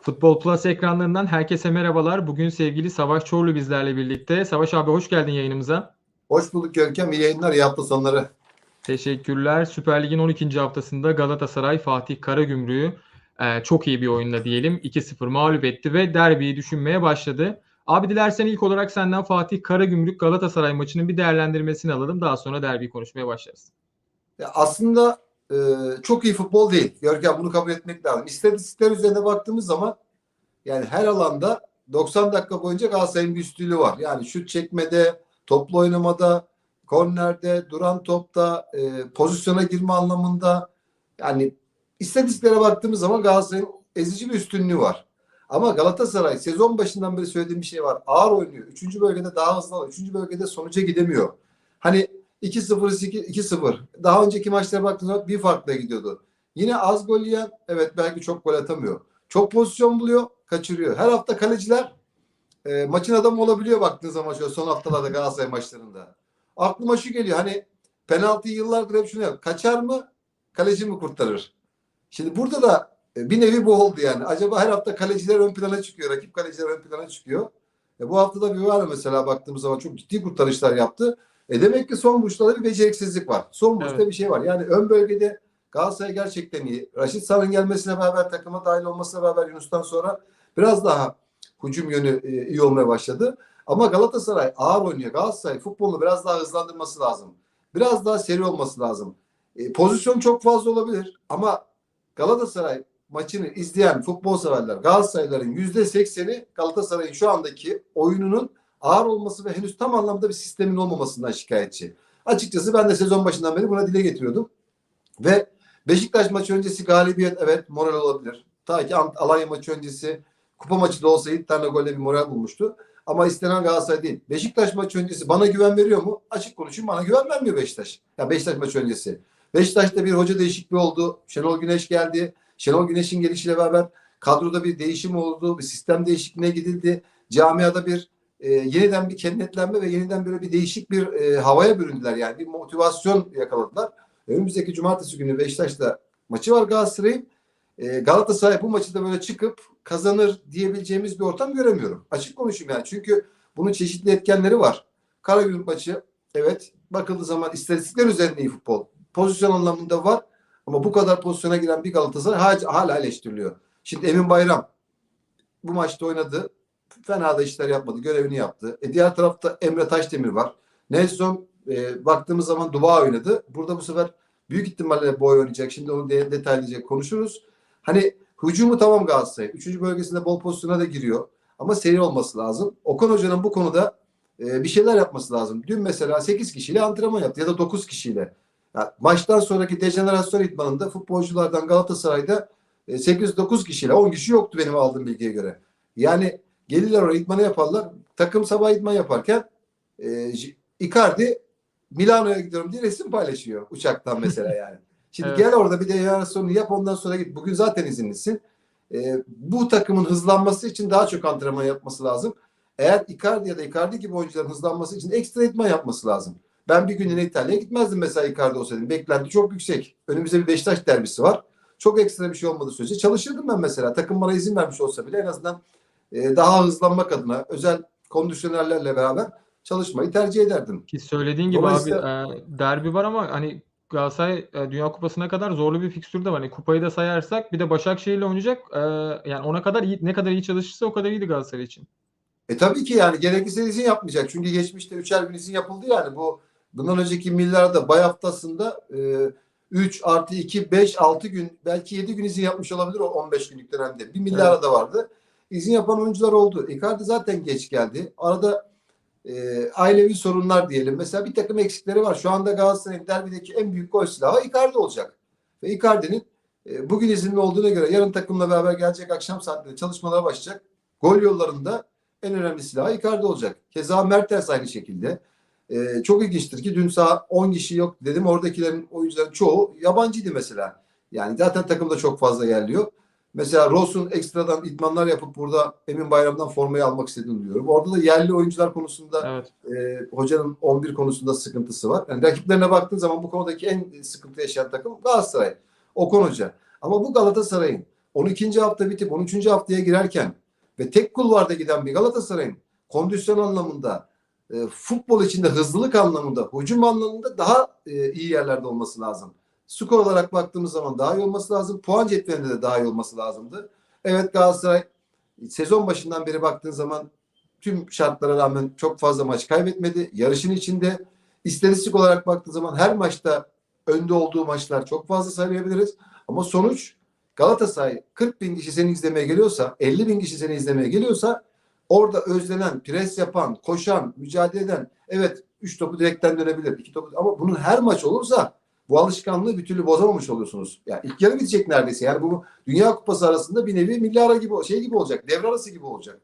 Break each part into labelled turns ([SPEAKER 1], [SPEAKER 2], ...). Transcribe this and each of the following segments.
[SPEAKER 1] Futbol Plus ekranlarından herkese merhabalar. Bugün sevgili Savaş Çorlu bizlerle birlikte. Savaş abi hoş geldin yayınımıza.
[SPEAKER 2] Hoş bulduk Görkem. İyi yayınlar, iyi hafta sonları.
[SPEAKER 1] Teşekkürler. Süper Lig'in 12. haftasında Galatasaray Fatih Karagümrük'ü e, çok iyi bir oyunla diyelim 2-0 mağlup etti ve derbiyi düşünmeye başladı. Abi dilersen ilk olarak senden Fatih Karagümrük Galatasaray maçının bir değerlendirmesini alalım. Daha sonra derbiyi konuşmaya başlarız.
[SPEAKER 2] Ya aslında e, çok iyi futbol değil. Görkem bunu kabul etmek lazım. İstatistikler üzerine baktığımız zaman yani her alanda 90 dakika boyunca Galatasaray'ın bir üstünlüğü var. Yani şut çekmede, toplu oynamada, kornerde, duran topta, e, pozisyona girme anlamında yani istatistiklere baktığımız zaman Galatasaray'ın ezici bir üstünlüğü var. Ama Galatasaray sezon başından beri söylediğim bir şey var. Ağır oynuyor. Üçüncü bölgede daha hızlı. Üçüncü bölgede sonuca gidemiyor. Hani 2-0, 2-0. Daha önceki maçlara baktığınız zaman bir farkla gidiyordu. Yine az gol yiyen, evet belki çok gol atamıyor. Çok pozisyon buluyor, kaçırıyor. Her hafta kaleciler e, maçın adamı olabiliyor baktığınız zaman şöyle son haftalarda Galatasaray maçlarında. Aklıma şu geliyor hani penaltıyı yıllardır hep şunu yap. Kaçar mı, kaleci mi kurtarır? Şimdi burada da e, bir nevi bu oldu yani. Acaba her hafta kaleciler ön plana çıkıyor, rakip kaleciler ön plana çıkıyor. E, bu hafta da bir var mesela baktığımız zaman çok ciddi kurtarışlar yaptı. E demek ki son vuruşlarda bir beceriksizlik var. Son vuruşta
[SPEAKER 1] Evet.
[SPEAKER 2] bir şey var. Yani ön bölgede Galatasaray gerçekten iyi. Raşit Sar'ın gelmesine beraber takıma dahil olmasına beraber Yunus'tan sonra biraz daha hücum yönü e, iyi olmaya başladı. Ama Galatasaray ağır oynuyor. Galatasaray futbolunu biraz daha hızlandırması lazım. Biraz daha seri olması lazım. E, pozisyon çok fazla olabilir ama Galatasaray maçını izleyen futbol severler Galatasarayların yüzde sekseni Galatasaray'ın şu andaki oyununun ağır olması ve henüz tam anlamda bir sistemin olmamasından şikayetçi. Açıkçası ben de sezon başından beri buna dile getiriyordum. Ve Beşiktaş maçı öncesi galibiyet evet moral olabilir. Ta ki Alanya maçı öncesi kupa maçı da olsa 7 tane golle bir moral bulmuştu. Ama istenen Galatasaray değil. Beşiktaş maçı öncesi bana güven veriyor mu? Açık konuşayım bana güven vermiyor Beşiktaş. Ya Beşiktaş maçı öncesi. Beşiktaş'ta bir hoca değişikliği oldu. Şenol Güneş geldi. Şenol Güneş'in gelişiyle beraber kadroda bir değişim oldu. Bir sistem değişikliğine gidildi. Camiada bir e, yeniden bir kenetlenme ve yeniden böyle bir değişik bir e, havaya büründüler. Yani bir motivasyon yakaladılar. Önümüzdeki cumartesi günü Beşiktaş'ta maçı var Galatasaray'ın. E, Galatasaray bu maçı da böyle çıkıp kazanır diyebileceğimiz bir ortam göremiyorum. Açık konuşayım yani. Çünkü bunun çeşitli etkenleri var. Karagümrük maçı evet bakıldığı zaman istatistikler üzerinde iyi futbol. Pozisyon anlamında var. Ama bu kadar pozisyona giren bir Galatasaray hala eleştiriliyor. Şimdi Emin Bayram bu maçta oynadı. Fena da işler yapmadı. Görevini yaptı. E diğer tarafta Emre Taşdemir var. Nelson e, baktığımız zaman Dua oynadı. Burada bu sefer büyük ihtimalle boy oynayacak. Şimdi onu de, detaylıca konuşuruz. Hani hücumu tamam Galatasaray. Üçüncü bölgesinde bol pozisyona da giriyor. Ama seri olması lazım. Okan Hoca'nın bu konuda e, bir şeyler yapması lazım. Dün mesela 8 kişiyle antrenman yaptı ya da 9 kişiyle. Ya maçtan sonraki dejenerasyon idmanında futbolculardan Galatasaray'da e, 8-9 kişiyle 10 kişi yoktu benim aldığım bilgiye göre. Yani gelirler oraya idmanı yaparlar. Takım sabah idman yaparken e, Icardi Milano'ya gidiyorum diye resim paylaşıyor uçaktan mesela yani. Şimdi
[SPEAKER 1] Evet.
[SPEAKER 2] gel orada bir dejenerasyonu yap ondan sonra git. Bugün zaten izinlisin. E, bu takımın hızlanması için daha çok antrenman yapması lazım. Eğer Icardi ya da Icardi gibi oyuncuların hızlanması için ekstra idman yapması lazım. Ben bir günlüğüne İtalya'ya gitmezdim mesela Icardi olsaydım. Beklenti çok yüksek. Önümüzde bir Beşiktaş derbisi var. Çok ekstra bir şey olmadığı sürece çalışırdım ben mesela. Takım bana izin vermiş olsa bile en azından e, daha hızlanmak adına özel kondisyonerlerle beraber çalışmayı tercih ederdim.
[SPEAKER 1] Ki söylediğin gibi abi e, derbi var ama hani Galatasaray e, Dünya Kupası'na kadar zorlu bir fikstür de var. Hani kupayı da sayarsak bir de Başakşehir'le oynayacak. E, yani ona kadar iyi, ne kadar iyi çalışırsa o kadar iyiydi Galatasaray için.
[SPEAKER 2] E tabii ki yani gerekirse izin yapmayacak. Çünkü geçmişte üçer izin yapıldı yani. Bu bundan önceki millarda bay haftasında e, 3 artı 2, 5, 6 gün belki 7 gün izin yapmış olabilir o 15 günlük dönemde. Bir milyara da vardı. İzin yapan oyuncular oldu. Icardi zaten geç geldi. Arada e, ailevi sorunlar diyelim. Mesela bir takım eksikleri var. Şu anda Galatasaray'ın derbideki en büyük gol silahı Icardi olacak. Ve Icardi'nin e, bugün izinli olduğuna göre yarın takımla beraber gelecek akşam saatinde çalışmalara başlayacak. Gol yollarında en önemli silahı Icardi olacak. Keza Mertens aynı şekilde. Ee, çok ilginçtir ki dün sağ 10 kişi yok dedim. Oradakilerin oyuncuların çoğu yabancıydı mesela. Yani zaten takımda çok fazla yerliyor. Mesela Ross'un ekstradan idmanlar yapıp burada Emin Bayram'dan formayı almak istediğini diyorum. Orada da yerli oyuncular konusunda
[SPEAKER 1] Evet.
[SPEAKER 2] e, hocanın 11 konusunda sıkıntısı var. Yani rakiplerine baktığın zaman bu konudaki en sıkıntı yaşayan takım Galatasaray. Okan Hoca. Ama bu Galatasaray'ın 12. hafta bitip 13. haftaya girerken ve tek kulvarda giden bir Galatasaray'ın kondisyon anlamında, e, futbol içinde hızlılık anlamında, hücum anlamında daha e, iyi yerlerde olması lazım. Skor olarak baktığımız zaman daha iyi olması lazım. Puan cetvelinde de daha iyi olması lazımdı. Evet Galatasaray sezon başından beri baktığın zaman tüm şartlara rağmen çok fazla maç kaybetmedi. Yarışın içinde istatistik olarak baktığın zaman her maçta önde olduğu maçlar çok fazla sayabiliriz. Ama sonuç Galatasaray 40 bin kişi seni izlemeye geliyorsa, 50 bin kişi seni izlemeye geliyorsa orada özlenen, pres yapan, koşan, mücadele eden evet 3 topu direkten dönebilir. 2 topu ama bunun her maç olursa bu alışkanlığı bir türlü bozamamış oluyorsunuz. Yani ilk yarı bitecek neredeyse. Yani bu Dünya Kupası arasında bir nevi milli ara gibi şey gibi olacak. Devre arası gibi olacak.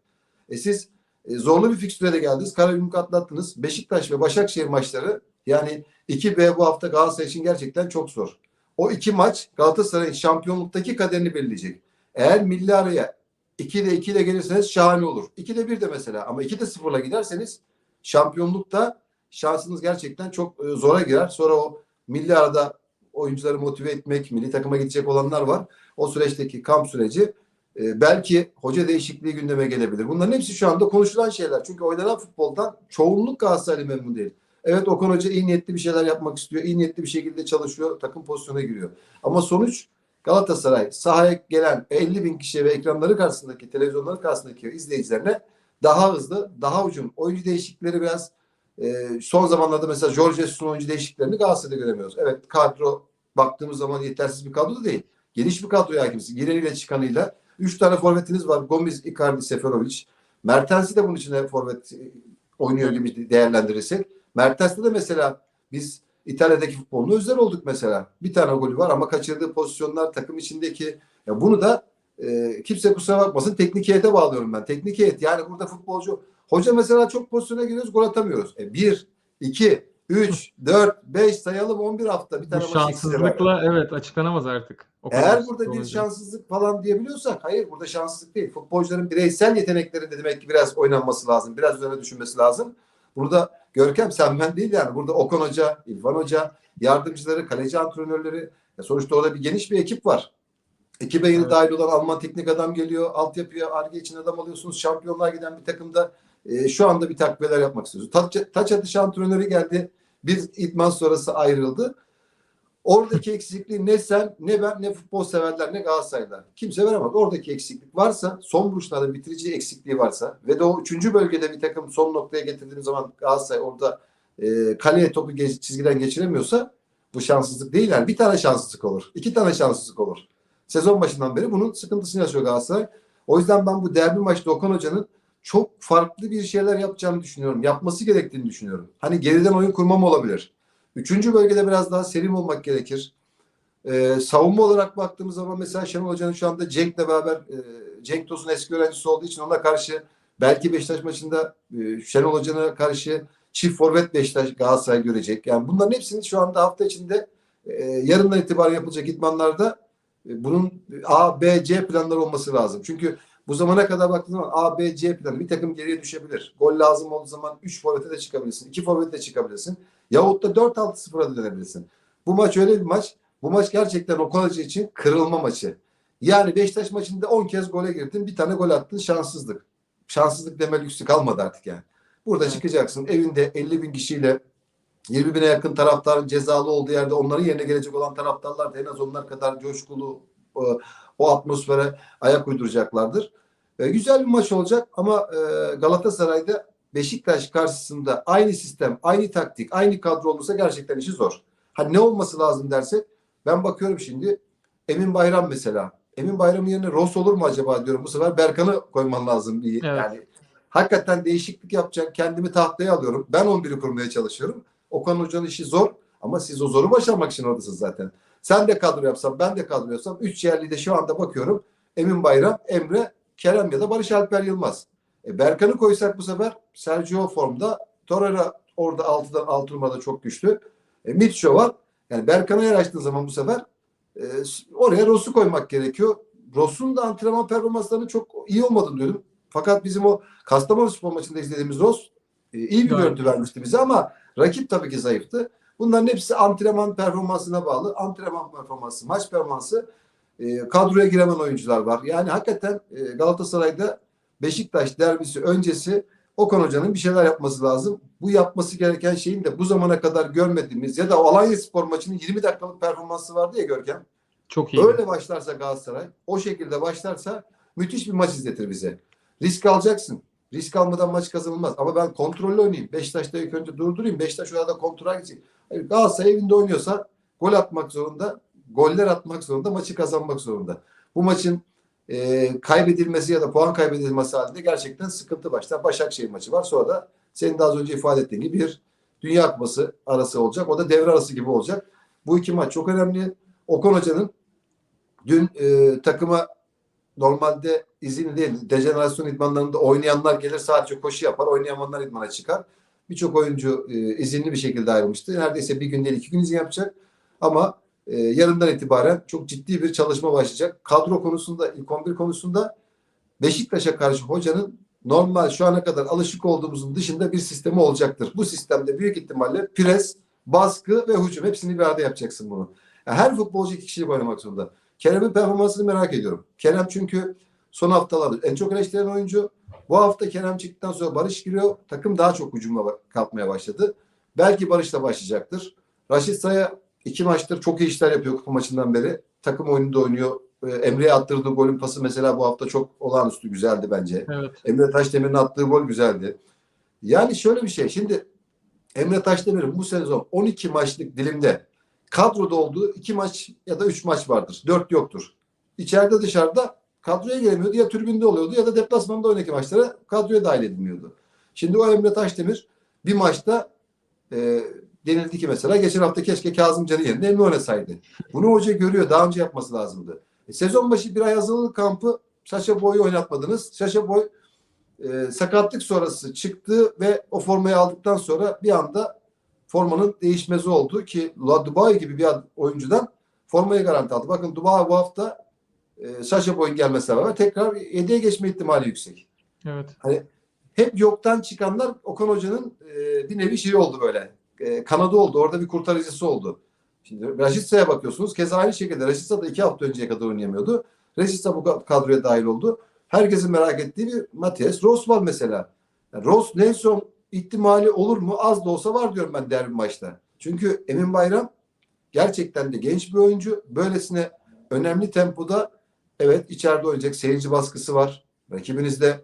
[SPEAKER 2] E siz e, zorlu bir fikstüre de geldiniz. Karagümrük atlattınız. Beşiktaş ve Başakşehir maçları yani 2B bu hafta Galatasaray için gerçekten çok zor. O iki maç Galatasaray'ın şampiyonluktaki kaderini belirleyecek. Eğer milli araya 2'de 2 ile gelirseniz şahane olur. 2'de 1 de mesela ama 2'de 0'la giderseniz şampiyonlukta şansınız gerçekten çok e, zora girer. Sonra o milli arada oyuncuları motive etmek, milli takıma gidecek olanlar var. O süreçteki kamp süreci e, belki hoca değişikliği gündeme gelebilir. Bunların hepsi şu anda konuşulan şeyler. Çünkü oynanan futboldan çoğunluk Galatasaraylı memnun değil. Evet Okan Hoca iyi niyetli bir şeyler yapmak istiyor. iyi niyetli bir şekilde çalışıyor. Takım pozisyona giriyor. Ama sonuç Galatasaray sahaya gelen 50 bin kişiye ve ekranları karşısındaki, televizyonların karşısındaki izleyicilerine daha hızlı, daha ucum. Oyuncu değişiklikleri biraz e, son zamanlarda mesela Jorge Jesus'un oyuncu değişikliklerini Galatasaray'da göremiyoruz. Evet kadro baktığımız zaman yetersiz bir kadro da değil. Geniş bir kadroya hakimsin. Gireniyle çıkanıyla. Üç tane forvetiniz var. Gomis, Icardi, Seferovic. Mertens'i de bunun içine forvet e, oynuyor gibi değerlendirirsek. Mertens'te de mesela biz İtalya'daki futbolunu özler olduk mesela. Bir tane golü var ama kaçırdığı pozisyonlar takım içindeki ya bunu da e, kimse kusura bakmasın teknik heyete bağlıyorum ben. Teknik heyet yani burada futbolcu hoca mesela çok pozisyona giriyoruz gol atamıyoruz. E, bir, iki, üç, dört, beş sayalım 11 hafta bir
[SPEAKER 1] Bu
[SPEAKER 2] tane var.
[SPEAKER 1] şanssızlıkla evet açıklanamaz artık. O kadar
[SPEAKER 2] Eğer burada bir şanssızlık falan diyebiliyorsak hayır burada şanssızlık değil. Futbolcuların bireysel yetenekleri de demek ki biraz oynanması lazım. Biraz üzerine düşünmesi lazım. Burada Görkem sen ben değil yani. Burada Okan Hoca, İlvan Hoca, yardımcıları, kaleci antrenörleri. Ya sonuçta orada bir geniş bir ekip var. Ekibe yeni
[SPEAKER 1] Evet.
[SPEAKER 2] dahil olan Alman teknik adam geliyor. Altyapıya, Arge için adam alıyorsunuz. Şampiyonlar giden bir takımda e, şu anda bir takviyeler yapmak istiyorsunuz. Taç, taç atışı antrenörü geldi. Bir idman sonrası ayrıldı. Oradaki eksikliği ne sen, ne ben, ne futbol severler, ne Galatasaraylılar. Kimse veremez. Oradaki eksiklik varsa, son vuruşlarda bitirici eksikliği varsa ve de o üçüncü bölgede bir takım son noktaya getirdiğimiz zaman Galatasaray orada e, kaleye topu geç, çizgiden geçiremiyorsa bu şanssızlık değil yani. Bir tane şanssızlık olur. iki tane şanssızlık olur. Sezon başından beri bunun sıkıntısını yaşıyor Galatasaray. O yüzden ben bu derbi maçta Okan Hoca'nın çok farklı bir şeyler yapacağını düşünüyorum. Yapması gerektiğini düşünüyorum. Hani geriden oyun kurmam olabilir. Üçüncü bölgede biraz daha serim olmak gerekir. Ee, savunma olarak baktığımız zaman mesela Şenol Hoca'nın şu anda Cenk'le beraber e, Cenk Tosun eski öğrencisi olduğu için ona karşı belki Beşiktaş maçında e, Şenol Hoca'na karşı çift forvet Beşiktaş Galatasaray görecek. Yani bunların hepsini şu anda hafta içinde e, yarından itibaren yapılacak idmanlarda e, bunun A, B, C planları olması lazım. Çünkü bu zamana kadar baktığınız zaman A, B, C planı bir takım geriye düşebilir. Gol lazım olduğu zaman 3 forvete de çıkabilirsin. 2 forvete de çıkabilirsin. Yahut da 4-6-0'a da dönebilirsin. Bu maç öyle bir maç. Bu maç gerçekten Okan için kırılma maçı. Yani Beşiktaş maçında 10 kez gole girdin. Bir tane gol attın şanssızlık. Şanssızlık deme lüksü kalmadı artık yani. Burada çıkacaksın evinde 50 bin kişiyle 20 bine yakın taraftarın cezalı olduğu yerde onların yerine gelecek olan taraftarlar da en az onlar kadar coşkulu e, o atmosfere ayak uyduracaklardır. E, güzel bir maç olacak ama e, Galatasaray'da Beşiktaş karşısında aynı sistem, aynı taktik, aynı kadro olursa gerçekten işi zor. Hani ne olması lazım dersek ben bakıyorum şimdi Emin Bayram mesela. Emin Bayram'ın yerine Ross olur mu acaba diyorum. Bu sefer Berkan'ı koyman lazım diye.
[SPEAKER 1] Evet.
[SPEAKER 2] Yani hakikaten değişiklik yapacak. Kendimi tahtaya alıyorum. Ben 11'i kurmaya çalışıyorum. Okan Hoca'nın işi zor ama siz o zoru başarmak için oradasınız zaten. Sen de kadro yapsan, ben de kadro yapsam 3 yerli de şu anda bakıyorum. Emin Bayram, Emre, Kerem ya da Barış Alper Yılmaz. E, Berkan'ı koysak bu sefer Sergio formda. Torreira orada altıdan altı numarada çok güçlü. E, Mitcho var. Yani Berkan'a yer açtığın zaman bu sefer e, oraya Ross'u koymak gerekiyor. Ross'un da antrenman performanslarının çok iyi olmadığını diyordum. Fakat bizim o Kastamonu spor maçında izlediğimiz Ross e, iyi bir görüntü vermişti bize ama rakip tabii ki zayıftı. Bunların hepsi antrenman performansına bağlı. Antrenman performansı, maç performansı E, kadroya giremen oyuncular var. Yani hakikaten e, Galatasaray'da Beşiktaş derbisi öncesi Okan Hoca'nın bir şeyler yapması lazım. Bu yapması gereken şeyin de bu zamana kadar görmediğimiz ya da Alanya Spor maçının 20 dakikalık performansı vardı ya Görkem.
[SPEAKER 1] Çok iyi.
[SPEAKER 2] Öyle başlarsa Galatasaray, o şekilde başlarsa müthiş bir maç izletir bize. Risk alacaksın. Risk almadan maç kazanılmaz. Ama ben kontrollü oynayayım. Beşiktaş'ta ilk önce durdurayım. Beşiktaş orada kontrol gidecek. Hayır, Galatasaray evinde oynuyorsa gol atmak zorunda. Goller atmak zorunda. Maçı kazanmak zorunda. Bu maçın e, kaybedilmesi ya da puan kaybedilmesi halinde gerçekten sıkıntı başlar. Başakşehir maçı var. Sonra da senin de az önce ifade ettiğin gibi bir Dünya Kupası arası olacak. O da devre arası gibi olacak. Bu iki maç çok önemli. Okan Hoca'nın dün e, takıma normalde izin değil, dejenerasyon idmanlarında oynayanlar gelir sadece koşu yapar, oynayamayanlar idmana çıkar. Birçok oyuncu e, izinli bir şekilde ayrılmıştı. Neredeyse bir gün değil iki gün izin yapacak. Ama e, yarından itibaren çok ciddi bir çalışma başlayacak. Kadro konusunda, ilk 11 konusunda Beşiktaş'a karşı hocanın normal şu ana kadar alışık olduğumuzun dışında bir sistemi olacaktır. Bu sistemde büyük ihtimalle pres, baskı ve hücum hepsini bir arada yapacaksın bunu. Yani her futbolcu iki kişilik oynamak zorunda. Kerem'in performansını merak ediyorum. Kerem çünkü son haftalarda en çok eleştirilen oyuncu. Bu hafta Kerem çıktıktan sonra Barış giriyor. Takım daha çok hücumla kalkmaya başladı. Belki Barış'la başlayacaktır. Raşit Say'a iki maçtır çok iyi işler yapıyor kupa maçından beri. Takım oyununda oynuyor. Ee, Emre'ye attırdığı golün pası mesela bu hafta çok olağanüstü güzeldi bence.
[SPEAKER 1] Evet.
[SPEAKER 2] Emre Taşdemir'in attığı gol güzeldi. Yani şöyle bir şey. Şimdi Emre Taşdemir'in bu sezon 12 maçlık dilimde kadroda olduğu 2 maç ya da 3 maç vardır. 4 yoktur. İçeride dışarıda kadroya gelemiyordu. Ya tribünde oluyordu ya da deplasmanda oynaki maçlara kadroya dahil edilmiyordu. Şimdi o Emre Taşdemir bir maçta e, denildi ki mesela geçen hafta keşke Kazım Can'ın yerine Emre oynasaydı. Bunu hoca görüyor. Daha önce yapması lazımdı. E, sezon başı bir ay hazırlık kampı Saşa Boy'u oynatmadınız. Saşa Boy e, sakatlık sonrası çıktı ve o formayı aldıktan sonra bir anda formanın değişmezi oldu ki Dubai gibi bir oyuncudan formayı garanti aldı. Bakın Dubai bu hafta e, Saşa Boy'un gelmesiyle beraber tekrar 7'ye geçme ihtimali yüksek.
[SPEAKER 1] Evet.
[SPEAKER 2] Hani hep yoktan çıkanlar Okan Hoca'nın e, bir nevi şeyi oldu böyle. E, kanadı oldu. Orada bir kurtarıcısı oldu. Şimdi Raşitsa'ya bakıyorsunuz. Keza aynı şekilde Raşitsa da iki hafta önceye kadar oynayamıyordu. Raşitsa bu kadroya dahil oldu. Herkesin merak ettiği bir Matias Ross var mesela. Yani Ross Nelson ihtimali olur mu? Az da olsa var diyorum ben derbi maçta. Çünkü Emin Bayram gerçekten de genç bir oyuncu. Böylesine önemli tempoda evet içeride oynayacak seyirci baskısı var. Rakibinizde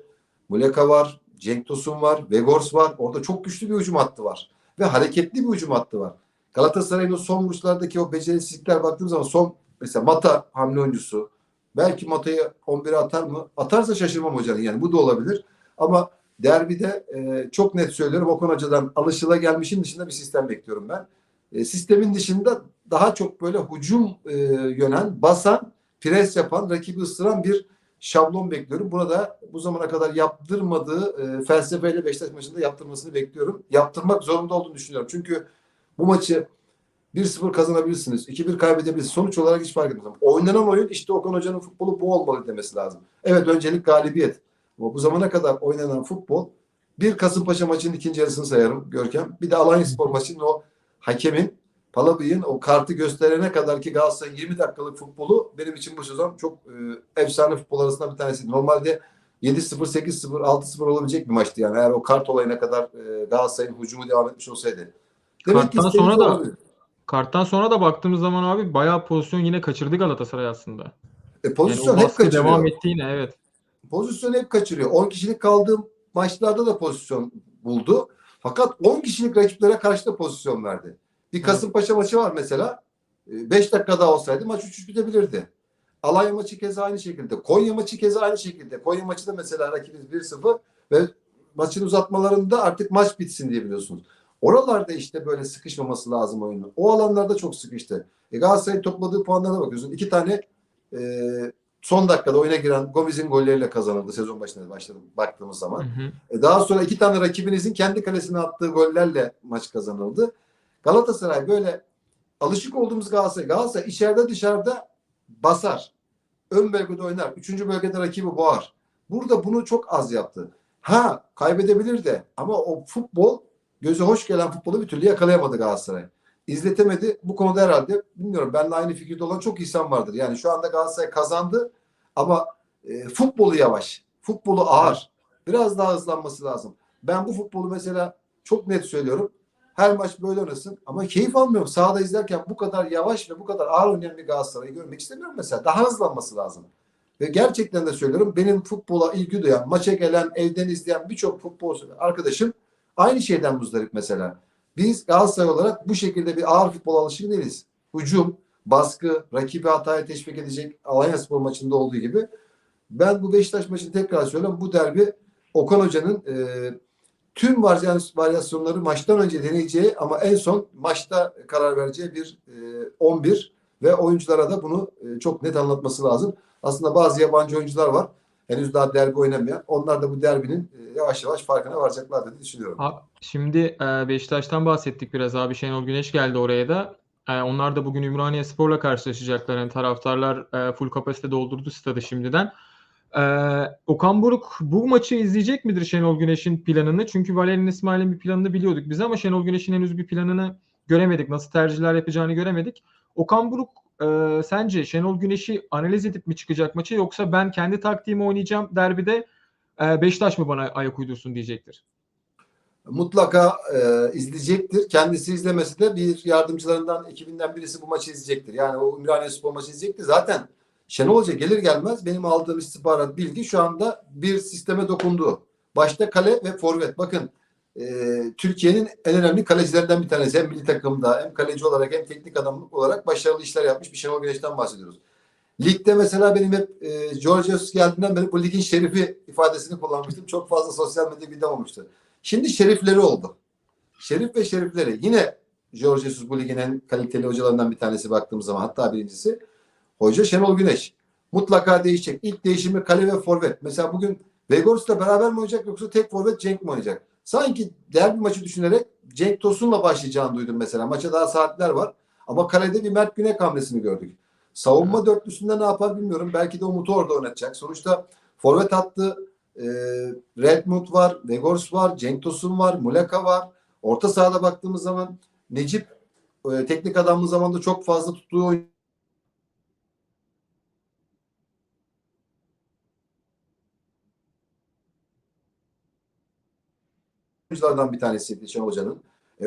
[SPEAKER 2] Muleka var, Cenk Tosun var, Vegors var. Orada çok güçlü bir hücum hattı var. Ve hareketli bir hücum hattı var. Galatasaray'ın son vuruşlardaki o becerisizlikler baktığımız zaman son mesela Mata hamle oyuncusu. Belki Mata'yı 11'e atar mı? Atarsa şaşırmam hocanın yani bu da olabilir. Ama derbide e, çok net söylüyorum Okan Hoca'dan alışıla gelmişin dışında bir sistem bekliyorum ben. E, sistemin dışında daha çok böyle hücum e, yönen, basan, pres yapan, rakibi ısıran bir şablon bekliyorum. Burada bu zamana kadar yaptırmadığı e, felsefeyle Beşiktaş maçında yaptırmasını bekliyorum. Yaptırmak zorunda olduğunu düşünüyorum. Çünkü bu maçı 1-0 kazanabilirsiniz. 2-1 kaybedebilirsiniz. Sonuç olarak hiç fark etmez. Oynanan oyun işte Okan Hoca'nın futbolu bu olmalı demesi lazım. Evet öncelik galibiyet. Ama bu zamana kadar oynanan futbol bir Kasımpaşa maçının ikinci yarısını sayarım Görkem. Bir de Alanya Spor maçının o hakemin Palabıyık'ın o kartı gösterene kadar ki Galatasaray'ın 20 dakikalık futbolu benim için bu sezon çok e, efsane futbol arasında bir tanesi. Normalde 7-0, 8-0, 6-0 olabilecek bir maçtı yani. Eğer o kart olayına kadar e, Galatasaray'ın hücumu devam etmiş olsaydı.
[SPEAKER 1] Karttan
[SPEAKER 2] ki
[SPEAKER 1] sonra da-
[SPEAKER 2] olabilir.
[SPEAKER 1] Karttan sonra da baktığımız zaman abi bayağı pozisyon yine kaçırdı Galatasaray aslında.
[SPEAKER 2] E,
[SPEAKER 1] Yani
[SPEAKER 2] pozisyon
[SPEAKER 1] o
[SPEAKER 2] hep kaçırıyor.
[SPEAKER 1] devam etti yine evet.
[SPEAKER 2] Pozisyon hep kaçırıyor. 10 kişilik kaldığım maçlarda da pozisyon buldu. Fakat 10 kişilik rakiplere karşı da pozisyon verdi. Bir Kasımpaşa maçı var mesela. 5 dakika daha olsaydı maç 3-3 bitebilirdi. Alanya maçı keza aynı şekilde. Konya maçı keza aynı şekilde. Konya maçı da mesela rakibiniz 1-0 ve maçın uzatmalarında artık maç bitsin diye biliyorsunuz. Oralarda işte böyle sıkışmaması lazım oyunun. O alanlarda çok sıkıştı. E Galatasaray'ın topladığı puanlara bakıyorsun. İki tane e, son dakikada oyuna giren Gomez'in golleriyle kazanıldı sezon başında başladım baktığımız
[SPEAKER 1] Hı
[SPEAKER 2] zaman.
[SPEAKER 1] hı.
[SPEAKER 2] E, Daha sonra iki tane rakibinizin kendi kalesine attığı gollerle maç kazanıldı. Galatasaray böyle alışık olduğumuz Galatasaray. Galatasaray içeride dışarıda basar. Ön bölgede oynar. Üçüncü bölgede rakibi boğar. Burada bunu çok az yaptı. Ha kaybedebilir de ama o futbol göze hoş gelen futbolu bir türlü yakalayamadı Galatasaray. izletemedi. Bu konuda herhalde bilmiyorum benimle aynı fikirde olan çok insan vardır. Yani şu anda Galatasaray kazandı ama e, futbolu yavaş. Futbolu ağır. Biraz daha hızlanması lazım. Ben bu futbolu mesela çok net söylüyorum. Her maç böyle oynasın ama keyif almıyorum. Sahada izlerken bu kadar yavaş ve bu kadar ağır oynayan bir Galatasaray'ı görmek istemiyorum mesela. Daha hızlanması lazım. Ve gerçekten de söylüyorum benim futbola ilgi duyan, maça gelen, evden izleyen birçok futbol arkadaşım aynı şeyden muzdarip mesela. Biz Galatasaray olarak bu şekilde bir ağır futbol alışık değiliz. Hücum, baskı, rakibi hataya teşvik edecek Alanya Spor maçında olduğu gibi. Ben bu Beşiktaş maçını tekrar söylüyorum. Bu derbi Okan Hoca'nın e, tüm varyas- varyasyonları maçtan önce deneyeceği ama en son maçta karar vereceği bir e, 11 ve oyunculara da bunu e, çok net anlatması lazım. Aslında bazı yabancı oyuncular var. Henüz daha derbi oynamayan. Onlar da bu derbinin e, yavaş yavaş farkına varacaklar diye düşünüyorum.
[SPEAKER 1] Abi, şimdi e, Beşiktaş'tan bahsettik biraz abi. Şenol Güneş geldi oraya da. E, onlar da bugün Ümraniye Spor'la karşılaşacaklar. Yani taraftarlar e, full kapasite doldurdu stadı şimdiden. E, Okan Buruk bu maçı izleyecek midir Şenol Güneş'in planını? Çünkü Valerian İsmail'in bir planını biliyorduk biz ama Şenol Güneş'in henüz bir planını göremedik. Nasıl tercihler yapacağını göremedik. Okan Buruk e, sence Şenol Güneş'i analiz edip mi çıkacak maçı yoksa ben kendi taktiğimi oynayacağım derbide e, Beşiktaş mı bana ayak uydursun diyecektir?
[SPEAKER 2] mutlaka e, izleyecektir. Kendisi izlemesi de bir yardımcılarından, ekibinden birisi bu maçı izleyecektir. Yani o Ümraniye Spor maçı izleyecektir. Zaten Şenol Hoca gelir gelmez benim aldığım istihbarat bilgi şu anda bir sisteme dokundu. Başta kale ve forvet. Bakın e, Türkiye'nin en önemli kalecilerinden bir tanesi. Hem milli takımda hem kaleci olarak hem teknik adam olarak başarılı işler yapmış bir Şenol Güneş'ten bahsediyoruz. Ligde mesela benim hep e, George Jesus geldiğinden beri bu ligin şerifi ifadesini kullanmıştım. Çok fazla sosyal medya gündem olmuştu. Şimdi şerifleri oldu. Şerif ve şerifleri. Yine George Jesus bu ligin en kaliteli hocalarından bir tanesi baktığımız zaman hatta birincisi. Hoca Şenol Güneş. Mutlaka değişecek. İlk değişimi kale ve forvet. Mesela bugün Vegors'la beraber mi oynayacak yoksa tek forvet Cenk mi oynayacak? Sanki derbi maçı düşünerek Cenk Tosun'la başlayacağını duydum mesela. Maça daha saatler var. Ama kalede bir Mert Günek hamlesini gördük. Savunma dörtlüsünde ne yapar bilmiyorum. Belki de Umut'u orada oynatacak. Sonuçta forvet hattı e, Redmond var, Vegors var, Cenk Tosun var, Muleka var. Orta sahada baktığımız zaman Necip e, teknik adamlı zamanda çok fazla tuttuğu oyun oyunculardan bir tanesiydi Şenol Hoca'nın. E,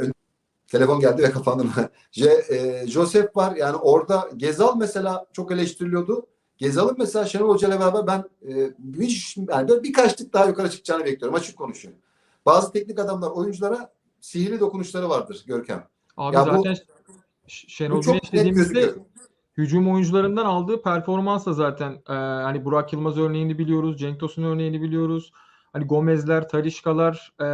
[SPEAKER 2] telefon geldi ve kapandı. Je, e, Joseph var. Yani orada Gezal mesela çok eleştiriliyordu. Gezal'ın mesela Şenol Hoca ile beraber ben e, bir, yani birkaç tık daha yukarı çıkacağını bekliyorum. Açık konuşuyorum. Bazı teknik adamlar oyunculara sihirli dokunuşları vardır Görkem.
[SPEAKER 1] Abi
[SPEAKER 2] Ya
[SPEAKER 1] zaten Şenol
[SPEAKER 2] Bu çok
[SPEAKER 1] Güneş dediğimizde hücum oyuncularından aldığı performansla zaten e, hani Burak Yılmaz örneğini biliyoruz, Cenk Tosun örneğini biliyoruz. Hani Gomezler, Talişkalar e,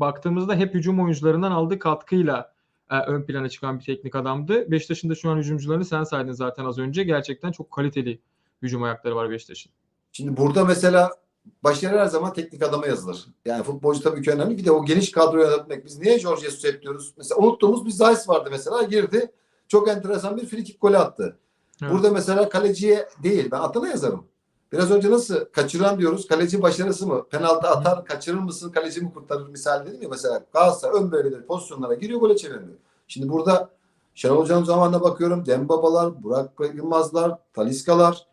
[SPEAKER 1] baktığımızda hep hücum oyuncularından aldığı katkıyla e, ön plana çıkan bir teknik adamdı. Beşiktaş'ın da şu an hücumcularını sen saydın zaten az önce. Gerçekten çok kaliteli hücum ayakları var Beşiktaş'ın.
[SPEAKER 2] Şimdi burada mesela başarı her zaman teknik adama yazılır. Yani futbolcu tabii ki önemli. Bir de o geniş kadroyu yönetmek. Biz niye George Jesus hep diyoruz? Mesela unuttuğumuz bir Zeiss vardı mesela. Girdi. Çok enteresan bir frikik golü attı.
[SPEAKER 1] Evet.
[SPEAKER 2] Burada mesela kaleciye değil. Ben atana yazarım. Biraz önce nasıl kaçıran diyoruz. Kaleci başarısı mı? Penaltı atar, kaçırır mısın? Kaleci mi kurtarır? Misal dedim ya mesela. Galatasaray ön bölgeleri pozisyonlara giriyor gole çevirmiyor. Şimdi burada Şenol Hoca'nın zamanına bakıyorum. Dembabalar, Burak Yılmazlar, Taliskalar,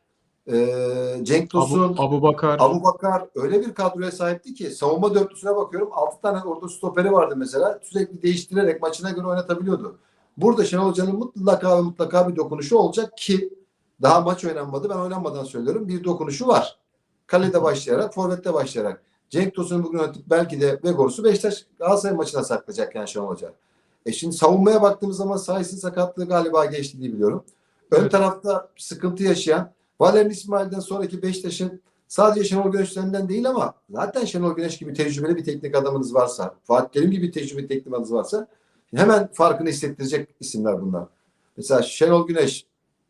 [SPEAKER 2] eee Cenk Tosun,
[SPEAKER 1] Abu, Abu Bakar.
[SPEAKER 2] Abu Bakar öyle bir kadroya sahipti ki savunma dörtlüsüne bakıyorum. 6 tane orada stoperi vardı mesela. Sürekli değiştirerek maçına göre oynatabiliyordu. Burada Şenol Hoca'nın mutlaka ve mutlaka bir dokunuşu olacak ki daha maç oynanmadı. Ben oynanmadan söylüyorum. Bir dokunuşu var. Kalede başlayarak, forvette başlayarak. Cenk Tosun'u bugün oynatıp belki de Vegors'u Beşiktaş Galatasaray maçına saklayacak yani Şenol Hoca. E şimdi savunmaya baktığımız zaman Saiz'in sakatlığı galiba geçti diye biliyorum. Ön
[SPEAKER 1] Evet.
[SPEAKER 2] tarafta sıkıntı yaşayan Valerian İsmail'den sonraki Beşiktaş'ın sadece Şenol Güneş üzerinden değil ama zaten Şenol Güneş gibi tecrübeli bir teknik adamınız varsa, Fatih Terim gibi tecrübeli teknik adamınız varsa hemen farkını hissettirecek isimler bunlar. Mesela Şenol Güneş,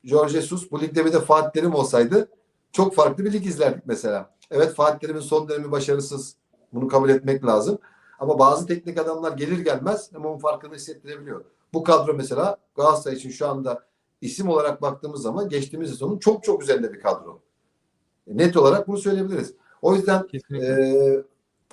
[SPEAKER 2] Jorge Jesus bu ligde bir de Fatih Terim olsaydı çok farklı bir lig izlerdik mesela. Evet Fatih Terim'in son dönemi başarısız. Bunu kabul etmek lazım. Ama bazı teknik adamlar gelir gelmez ama onun farkını hissettirebiliyor. Bu kadro mesela Galatasaray için şu anda isim olarak baktığımız zaman geçtiğimiz sezonun çok çok üzerinde bir kadro. Net olarak bunu söyleyebiliriz. O yüzden
[SPEAKER 1] Kesinlikle.
[SPEAKER 2] ee,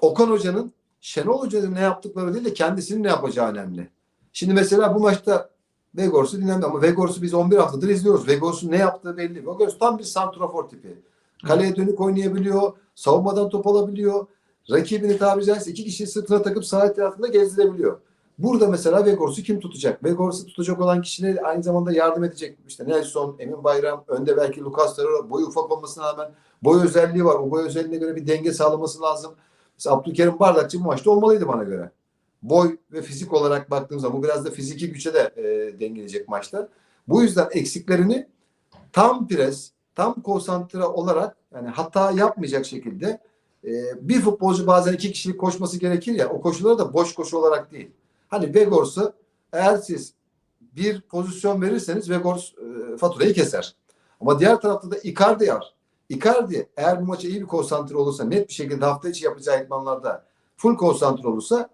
[SPEAKER 2] Okan Hoca'nın Şenol Hoca'nın ne yaptıkları değil de kendisinin ne yapacağı önemli. Şimdi mesela bu maçta Vegors'u dinlendi ama Vegors'u biz 11 haftadır izliyoruz. Vegors'un ne yaptığı belli. Vegors tam bir santrafor tipi. Kaleye dönük oynayabiliyor. Savunmadan top alabiliyor. Rakibini tabiri caizse iki kişiyi sırtına takıp sağ etrafında gezdirebiliyor. Burada mesela Vegors'u kim tutacak? Vegors'u tutacak olan kişiler aynı zamanda yardım edecek. İşte Nelson, Emin Bayram, önde belki Lucas Torreira boyu ufak olmasına rağmen boy özelliği var. O boy özelliğine göre bir denge sağlaması lazım. Mesela Abdülkerim Bardakçı bu maçta olmalıydı bana göre. Boy ve fizik olarak baktığım zaman bu biraz da fiziki güçe de e, dengeleyecek maçta. Bu yüzden eksiklerini tam pres, tam konsantre olarak yani hata yapmayacak şekilde e, bir futbolcu bazen iki kişilik koşması gerekir ya o koşuları da boş koşu olarak değil. Hani Vegors'u eğer siz bir pozisyon verirseniz Vegors e, faturayı keser. Ama diğer tarafta da Icardi var. Icardi eğer bu maça iyi bir konsantre olursa net bir şekilde hafta içi yapacağı idmanlarda full konsantre olursa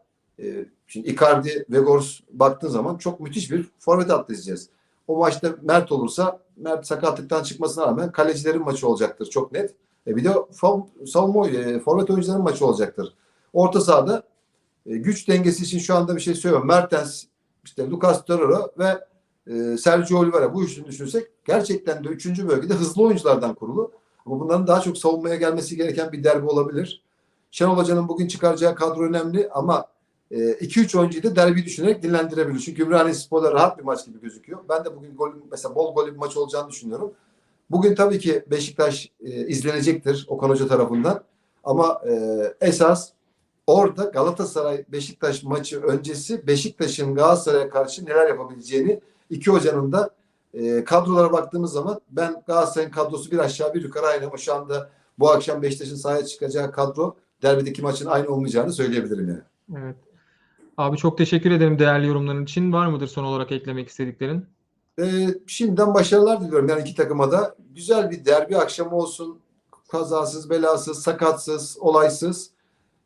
[SPEAKER 2] şimdi Icardi, Vegors baktığın zaman çok müthiş bir forvet hattı izleyeceğiz. O maçta Mert olursa Mert sakatlıktan çıkmasına rağmen kalecilerin maçı olacaktır çok net. E bir de savunma e, forvet oyuncuların maçı olacaktır. Orta sahada e, güç dengesi için şu anda bir şey söylüyorum. Mertens, işte Lucas Torreira ve e, Sergio Oliveira bu üçünü düşünürsek gerçekten de üçüncü bölgede hızlı oyunculardan kurulu. Ama bunların daha çok savunmaya gelmesi gereken bir derbi olabilir. Şenol Hoca'nın bugün çıkaracağı kadro önemli ama 2-3 oyuncuyu da derbi düşünerek dinlendirebilir. Çünkü Ümraniye Spor'da rahat bir maç gibi gözüküyor. Ben de bugün gol, mesela bol golü bir maç olacağını düşünüyorum. Bugün tabii ki Beşiktaş e, izlenecektir Okan Hoca tarafından. Ama e, esas orada Galatasaray Beşiktaş maçı öncesi Beşiktaş'ın Galatasaray'a karşı neler yapabileceğini iki hocanın da e, kadrolara baktığımız zaman ben Galatasaray'ın kadrosu bir aşağı bir yukarı aynı ama şu anda bu akşam Beşiktaş'ın sahaya çıkacağı kadro derbideki maçın aynı olmayacağını söyleyebilirim yani.
[SPEAKER 1] Evet. Abi çok teşekkür ederim değerli yorumların için. Var mıdır son olarak eklemek istediklerin?
[SPEAKER 2] Ee, şimdiden başarılar diliyorum yani iki takıma da. Güzel bir derbi akşamı olsun. Kazasız, belasız, sakatsız, olaysız.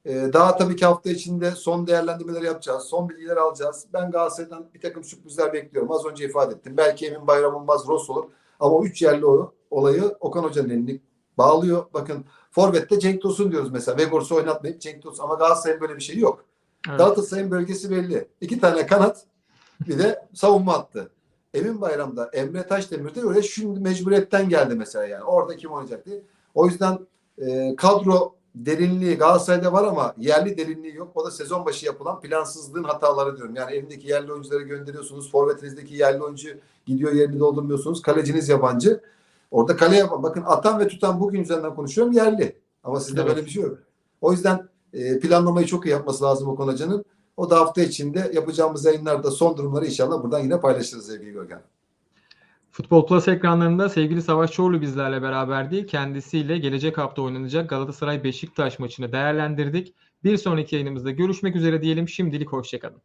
[SPEAKER 2] Ee, daha tabii ki hafta içinde son değerlendirmeleri yapacağız. Son bilgiler alacağız. Ben Galatasaray'dan bir takım sürprizler bekliyorum. Az önce ifade ettim. Belki Emin Bayram olmaz, Ross olur. Ama üç yerli olayı Okan Hoca'nın elini bağlıyor. Bakın Forvet'te Cenk Tosun diyoruz mesela. Vegors'u oynatmayıp Cenk Tosun. Ama Galatasaray'ın böyle bir şeyi yok.
[SPEAKER 1] Evet.
[SPEAKER 2] Galatasaray'ın bölgesi belli. İki tane kanat bir de savunma attı. Emin Bayram'da Emre Taşdemir'de öyle şimdi mecburiyetten geldi mesela yani. Orada kim oynayacak diye. O yüzden e, kadro derinliği Galatasaray'da var ama yerli derinliği yok. O da sezon başı yapılan plansızlığın hataları diyorum. Yani elindeki yerli oyuncuları gönderiyorsunuz. Forvetinizdeki yerli oyuncu gidiyor yerini doldurmuyorsunuz. Kaleciniz yabancı. Orada kaleye bakın atan ve tutan bugün üzerinden konuşuyorum yerli. Ama sizde
[SPEAKER 1] Evet.
[SPEAKER 2] böyle bir şey yok. O yüzden e, planlamayı çok iyi yapması lazım Okan Hoca'nın. O da hafta içinde yapacağımız yayınlarda son durumları inşallah buradan yine paylaşırız sevgili Görkem.
[SPEAKER 1] Futbol Plus ekranlarında sevgili Savaş Çorlu bizlerle beraberdi. Kendisiyle gelecek hafta oynanacak Galatasaray Beşiktaş maçını değerlendirdik. Bir sonraki yayınımızda görüşmek üzere diyelim. Şimdilik hoşçakalın.